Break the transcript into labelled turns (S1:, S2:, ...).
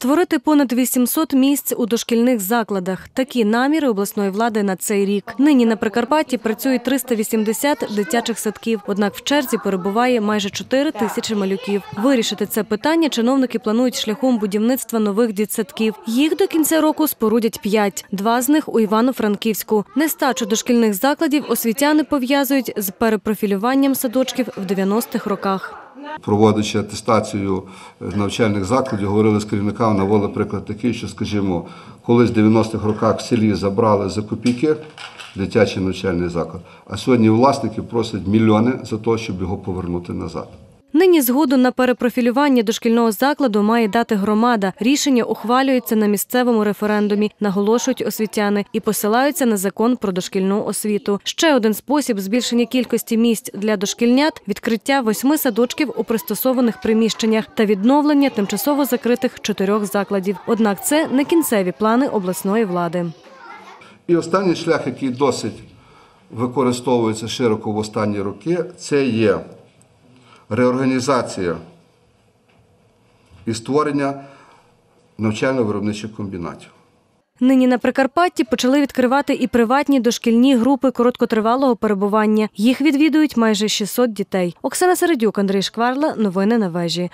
S1: Створити понад 800 місць у дошкільних закладах. Такі наміри обласної влади на цей рік. Нині на Прикарпатті працює 380 дитячих садків. Однак в черзі перебуває майже 4 тисячі малюків. Вирішити це питання чиновники планують шляхом будівництва нових дитсадків. Їх до кінця року спорудять 5. Два з них у Івано-Франківську. Нестачу дошкільних закладів освітяни пов'язують з перепрофілюванням садочків в 90-х роках.
S2: Проводячи атестацію е, навчальних закладів, говорили з керівниками, навели приклад такий, що, скажімо, колись в 90-х роках в селі забрали за копійки дитячий навчальний заклад, а сьогодні власники просять мільйони за те, щоб його повернути назад.
S1: Нині згоду на перепрофілювання дошкільного закладу має дати громада. Рішення ухвалюється на місцевому референдумі, наголошують освітяни, і посилаються на закон про дошкільну освіту. Ще один спосіб збільшення кількості місць для дошкільнят відкриття восьми садочків у пристосованих приміщеннях та відновлення тимчасово закритих чотирьох закладів. Однак це не кінцеві плани обласної влади.
S2: І останній шлях, який досить використовується широко в останні роки, це є реорганізація і створення навчально-виробничих комбінатів.
S1: Нині на Прикарпатті почали відкривати і приватні дошкільні групи короткотривалого перебування. Їх відвідують майже 600 дітей. Оксана Середюк, Андрій Шкварла. Новини на вежі.